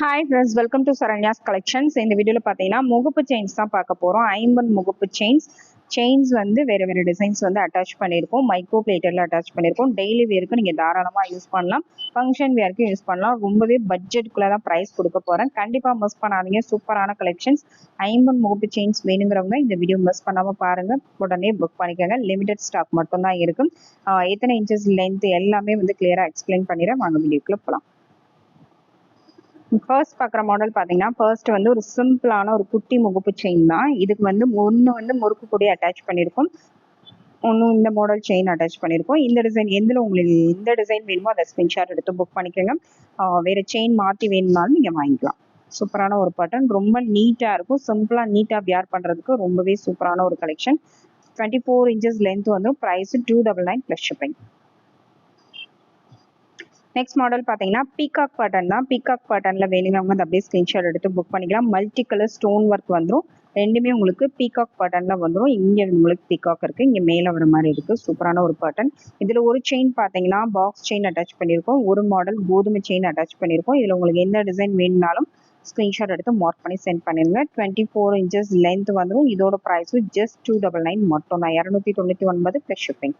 Hi friends welcome to Saranya's collections இந்த வீடியோவில் பார்த்தீங்கன்னா முகப்பு செயின்ஸ் தான் பார்க்க போகிறோம் ஐம்பன் முகப்பு செயின்ஸ் செயின்ஸ் வந்து வேறு வேறு டிசைன்ஸ் வந்து அட்டாச் பண்ணியிருக்கோம். மைக்ரோ பிளேட்டரில் அட்டாச் பண்ணியிருக்கோம். டெய்லி வேருக்கு நீங்கள் தாராளமாக யூஸ் பண்ணலாம். ஃபங்க்ஷன் வேருக்கும் யூஸ் பண்ணலாம். ரொம்பவே பட்ஜெட்டுக்குள்ளே தான் ப்ரைஸ் கொடுக்க போகிறேன் கண்டிப்பாக மிஸ் பண்ணாதீங்க. சூப்பரான கலெக்ஷன்ஸ் ஐம்பன் முகப்பு செயின்ஸ் வேணுங்கிறவங்க இந்த வீடியோ மிஸ் பண்ணாமல் பாருங்கள் உடனே புக் பண்ணிக்கோங்க. லிமிடெட் ஸ்டாக் மட்டும்தான் இருக்கும். எத்தனை இன்ச்சஸ் லென்த் எல்லாமே வந்து கிளியராக எக்ஸ்பிளைன் பண்ணிடுறேன். வாங்க வீடியோக்குள்ளே போகலாம் ஃபர்ஸ்ட் பார்க்குற மாடல் பார்த்தீங்கன்னா ஃபர்ஸ்ட் வந்து ஒரு சிம்பிளான ஒரு குட்டி முகப்பு செயின் தான். இதுக்கு வந்து ஒன்று வந்து முறுக்கு கூடிய அட்டாச் பண்ணியிருக்கோம் ஒன்றும் இந்த மாடல் செயின் அட்டாச் பண்ணியிருக்கோம் இந்த டிசைன் எந்தில் உங்களுக்கு எந்த டிசைன் வேணுமோ அதை ஸ்கிரீன்ஷாட் எடுத்து புக் பண்ணிக்கோங்க. வேறு செயின் மாற்றி வேணும்னாலும் நீங்கள் வாங்கிக்கலாம். சூப்பரான ஒரு பட்டன் ரொம்ப நீட்டாக இருக்கும். சிம்பிளாக நீட்டாக வியர் பண்ணுறதுக்கு ரொம்பவே சூப்பரான ஒரு collection twenty four inches length வந்து price two double nine plus shipping next model பார்த்தீங்கன்னா பீகாக் பட்டன் தான். பீகாக் பட்டனில் வேணுங்கிறவங்க அந்த அப்படியே ஸ்க்ரீன்ஷாட் எடுத்து புக் பண்ணிக்கலாம். மல்டி கலர் ஸ்டோன் ஒர்க் வந்துடும் ரெண்டுமே உங்களுக்கு பீகாக் பட்டனில் வந்துடும் இங்கே உங்களுக்கு பீகாக் இருக்குது இங்கே மேலே வர மாதிரி இருக்குது சூப்பரான ஒரு பட்டன் இதில் ஒரு செயின் பார்த்தீங்கன்னா பாக்ஸ் செயின் அட்டாச் பண்ணியிருக்கோம். ஒரு மாடல் கோதுமை செயின் அட்டாச் பண்ணியிருக்கோம். இதில் உங்களுக்கு எந்த டிசைன் வேணும்னாலும் ஸ்க்ரீன்ஷாட் எடுத்து மார்க் பண்ணி சென்ட் பண்ணிடுங்க டுவெண்ட்டி ஃபோர் இன்ச்சஸ் லென்த் வந்துடும் இதோட ப்ரைஸும் ஜஸ்ட் டூ டபுள் நைன் மட்டும் தான் இரநூத்தி தொண்ணூற்றி ஒன்பது ப்ளஸ் ஷிப்பிங்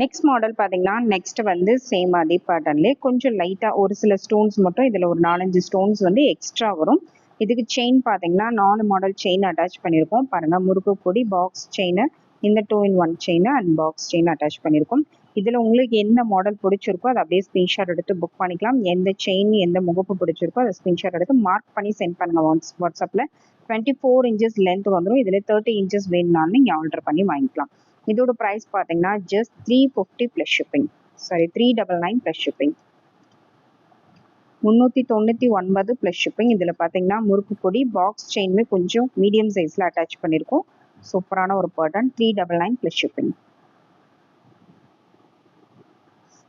நெக்ஸ்ட் மாடல் பார்த்தீங்கன்னா நெக்ஸ்ட் வந்து சேம் அதே பேட்டர்ன்லேயே கொஞ்சம் லைட்டாக ஒரு சில ஸ்டோன்ஸ் மட்டும் இதில் ஒரு நாலஞ்சு ஸ்டோன்ஸ் வந்து எக்ஸ்ட்ரா வரும். இதுக்கு செயின் பார்த்தீங்கன்னா நாலு மாடல் செயின் அட்டாச் பண்ணியிருக்கோம். பாருங்கள் முறுக்கு கொடி பாக்ஸ் செயின் இந்த two in one chain and box chain attach பண்ணியிருக்கோம். இதில் உங்களுக்கு எந்த மாடல் பிடிச்சிருக்கோ அதை அப்படியே ஸ்க்ரீன்ஷாட் எடுத்து புக் பண்ணிக்கலாம். எந்த செயின் எந்த முகப்பு பிடிச்சிருக்கோ அதை ஸ்க்ரீன்ஷாட் எடுத்து மார்க் பண்ணி சென்ட் பண்ணுங்க வாட்ஸ் வாட்ஸ்அப்பில் டுவெண்ட்டி ஃபோர் இன்ச்சஸ் லென்த் வந்துடும் இதில் தேர்ட்டி இன்ச்சஸ் வேணும்னாலும் நீங்கள் ஆர்டர் பண்ணி வாங்கிக்கலாம். இதோட ப்ரைஸ் பார்த்தீங்கன்னா just three fifty plus shipping sorry three double nine plus shipping முந்நூற்றி தொண்ணூற்றி ஒன்பது ப்ளஸ் ஷிப்பிங் இதில் பார்த்தீங்கன்னா முறுக்கு பொடி பாக்ஸ் செயின்மே கொஞ்சம் மீடியம் சைஸில் அட்டாச் பண்ணியிருக்கோம் சூப்பரான ஒரு Burton three double nine plus shipping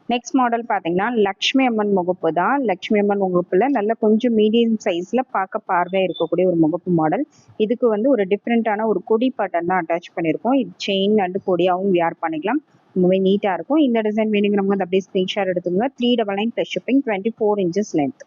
next model பார்த்தீங்கன்னா லக்ஷ்மி அம்மன் முகப்பு தான். லக்ஷ்மி அம்மன் முகப்புல நல்ல கொஞ்சம் மீடியம் சைஸில் பார்க்க பார்வையாக இருக்கக்கூடிய ஒரு முகப்பு மாடல் இதுக்கு வந்து ஒரு டிஃப்ரெண்ட்டான ஒரு கொடி பட்டன் தான் அட்டாச் பண்ணியிருக்கோம். இது செயின் அண்டு கொடியாகவும் வியர் பண்ணிக்கலாம். ரொம்பவே நீட்டாக இருக்கும். இந்த டிசைன் வேணுங்கிறவங்க அதை அப்படியே ஸ்க்ரீன்ஷாட் எடுத்துங்க three double nine plus shipping twenty four inches length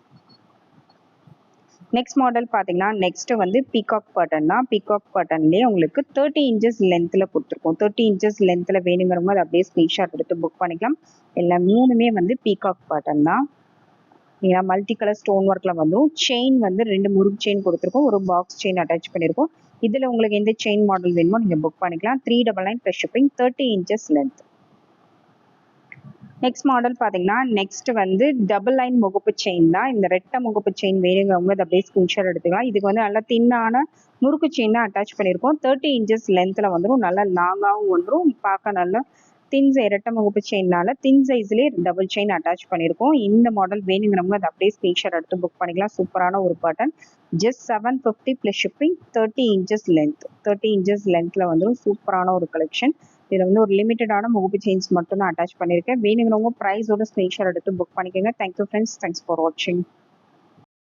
next model பார்த்தீங்கன்னா நெக்ஸ்ட் வந்து பீகாக் பட்டன் தான். பீகாக் பட்டன்லேயே உங்களுக்கு தேர்ட்டி இன்ச்சஸ் லென்த்தில் கொடுத்துருக்கோம். தேர்ட்டி இன்ச்சஸ் லென்த்தில் வேணுங்கிறவங்க அதை அப்படியே ஸ்க்ரீன்ஷாட் எடுத்து புக் பண்ணிக்கலாம். எல்லா மூணுமே வந்து பீகாக் பட்டன் தான். ஏன்னா மல்டி கலர் ஸ்டோன் ஒர்க்கில் வந்துடும் செயின் வந்து ரெண்டு முறுக்கு செயின் கொடுத்துருக்கோம். ஒரு பாக்ஸ் செயின் அட்டாச் பண்ணியிருக்கோம். இதில் உங்களுக்கு எந்த செயின் மாடல் வேணுமோ நீங்கள் புக் பண்ணிக்கலாம். Three double nine plus shipping thirty inches length next model பார்த்தீங்கன்னா நெக்ஸ்ட் வந்து டபுள் லைன் முகப்பு செயின் தான். இந்த ரெட்டை முகப்பு செயின் வேணுங்கிறவங்க அதை அப்படியே ஸ்கிரீன்ஷாட் எடுத்துக்கலாம். இதுக்கு வந்து நல்லா தின்னான முறுக்கு செயின் தான் அட்டாச் பண்ணியிருக்கோம். தேர்ட்டி இன்ச்சஸ் லென்த்தில் வந்துடும் நல்லா லாங்காகவும் வந்துடும் பார்க்க நல்லா தின் இரட்டை முகப்பு செயின்னால தின் சைஸ்லேயே டபுள் செயின் அட்டாச் பண்ணியிருக்கோம். இந்த மாடல் வேணுங்கிறவங்க அதை அப்படியே ஸ்கிரீன்ஷாட் எடுத்து புக் பண்ணிக்கலாம். சூப்பரான ஒரு button just seven fifty plus shipping thirty inches length thirty inches லென்த்தில் வந்துடும் சூப்பரான ஒரு கலெக்ஷன் இதில் வந்து ஒரு லிமிட்டடான முகப்பு செயின்ஸ் மட்டும் நான் அட்டாச் பண்ணியிருக்கேன். வேணுங்கிறவங்க ப்ரைஸோட ஸ்க்ரீன்ஷாட் எடுத்து புக் பண்ணிக்கோங்க. Thank you friends thanks for வாட்சிங்